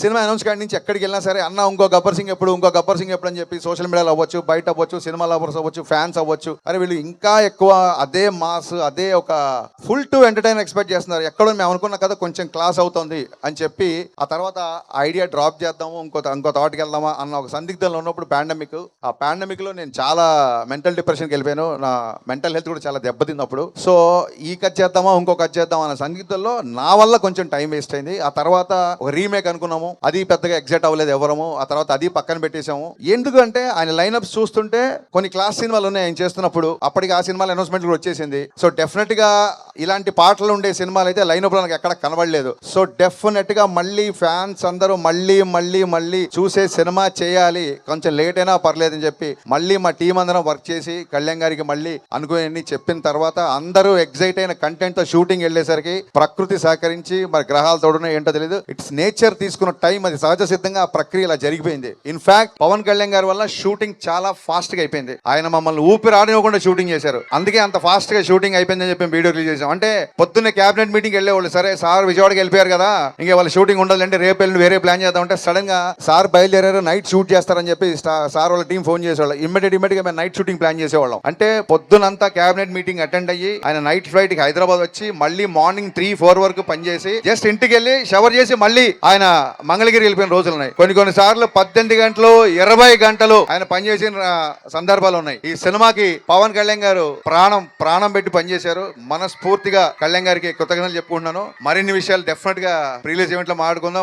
Cinema announce కాడి నుంచి ఎక్కడికి వెళ్ళినా సరే అన్న ఇంకో గబ్బర్ సింగ్ ఎప్పుడు ఇంకో గబ్బర్ సింగ్ ఎప్పుడు అని చెప్పి సోషల్ మీడియాలో అవ్వచ్చు బయట అవ్వచ్చు సినిమా లవర్స్ అవ్వచ్చు ఫ్యాన్స్ అవ్వచ్చు. అరే వీళ్ళు ఇంకా ఎక్కువ అదే మాస్ అదే ఒక ఫుల్ టు ఎంటర్టైన్ ఎక్స్పెక్ట్ చేస్తున్నారు. ఎక్కడో మేము అనుకున్న కదా కొంచెం క్లాస్ అవుతుంది అని చెప్పి ఆ తర్వాత ఐడియా డ్రాప్ చేద్దాము ఇంకో ఇంకో థాట్కి వెళ్దామా అన్న ఒక సందిగ్ధంలో ఉన్నప్పుడు పాండమిక్ ఆ పాండమిక్లో నేను చాలా మెంటల్ డిప్రెషన్కి వెళ్ళిపోయాను. నా మెంటల్ హెల్త్ కూడా చాలా దెబ్బతింది అప్పుడు సో ఈ కట్ చేద్దామా ఇంకో కట్ చేద్దాం అన్న సందిగ్ధంలో నా వల్ల కొంచెం టైం వేస్ట్ అయింది. ఆ తర్వాత ఒక రీమేక్ అనుకున్నాము. అది పెద్దగా ఎగ్జైట్ అవ్వలేదు ఎవరము. ఆ తర్వాత అది పక్కన పెట్టేశాము. ఎందుకంటే ఆయన లైన్అప్స్ చూస్తుంటే కొన్ని క్లాస్ సినిమాలు ఉన్నాయి ఆయన చేస్తున్నప్పుడు. అప్పటికి ఆ సినిమాలు అనౌన్స్మెంట్ కూడా వచ్చేసింది. సో డెఫినెట్గా ఇలాంటి పాటలు ఉండే సినిమాలు అయితే లైన్అప్లో నాకు ఎక్కడ కనబడలేదు. సో డెఫినెట్గా మళ్ళీ ఫ్యాన్స్ అందరూ మళ్ళీ మళ్ళీ మళ్ళీ చూసే సినిమా చేయాలి. కొంచెం లేట్ అయినా పర్లేదు అని చెప్పి మళ్ళీ మా టీం అందరం వర్క్ చేసి కళ్యాణ్ గారికి మళ్ళీ అనుకుని చెప్పిన తర్వాత అందరూ ఎగ్జైట్ అయిన కంటెంట్తో షూటింగ్ వెళ్ళేసరికి ప్రకృతి సహకరించి మరి గ్రహాలు తోడునే ఏంటో తెలియదు ఇట్స్ నేచర్ తీసుకున్న టైం అది సహజ సిద్ధంగా ఆ ప్రక్రియ ఇలా జరిగిపోయింది. ఇన్ఫాక్ట్ పవన్ కళ్యాణ్ గారి వల్ల షూటింగ్ చాలా ఫాస్ట్గా అయిపోయింది. ఆయన మమ్మల్ని ఊపిరి ఆడనివ్వకుండా షూటింగ్ చేశారు. అందుకే అంత ఫాస్ట్గా షూటింగ్ అయిపోయిందని చెప్పి వీడియో రిలీజ్ చేసాం అంటే పొద్దున్నే క్యాబినెట్ మీటింగ్ వెళ్ళేవాళ్ళు. సరే సార్ విజయవాడకి వెళ్ళిపోయారు కదా ఇంకా వాళ్ళ షూటింగ్ ఉండాలంటే రేపు వెళ్ళి వేరే ప్లాన్ చేద్దాం అంటే సడన్గా సార్ బయలుదేరారు నైట్ షూట్ చేస్తారని చెప్పి సార్ వాళ్ళ టీం ఫోన్ చేసేవాళ్ళు. ఇమ్మీడియట్ ఇమ్మీడియట్గా మేము నైట్ షూటింగ్ ప్లాన్ చేసేవాళ్ళం. అంటే పొద్దునంతా క్యాబినెట్ మీటింగ్ అటెండ్ అయ్యి ఆయన నైట్ ఫ్లైట్కి హైదరాబాద్ వచ్చి మళ్ళీ మార్నింగ్ త్రీ ఫోర్ వరకు పనిచేసి జస్ట్ ఇంటికి వెళ్ళి షవర్ చేసి మళ్ళీ ఆయన మంగళగిరి వెళ్ళిపోయిన రోజులు ఉన్నాయి. కొన్ని కొన్ని సార్లు పద్దెనిమిది గంటలు ఇరవై గంటలు ఆయన పనిచేసిన సందర్భాలు ఉన్నాయి. ఈ సినిమాకి పవన్ కళ్యాణ్ గారు ప్రాణం ప్రాణం పెట్టి పనిచేశారు. మనస్ఫూర్తిగా కళ్యాణ్ గారికి కృతజ్ఞతలు చెప్పుకుంటున్నాను. మరిన్ని విషయాలు డెఫినెట్గా రిలీజ్ ఈవెంట్లో మాట్లాడుకుందాం.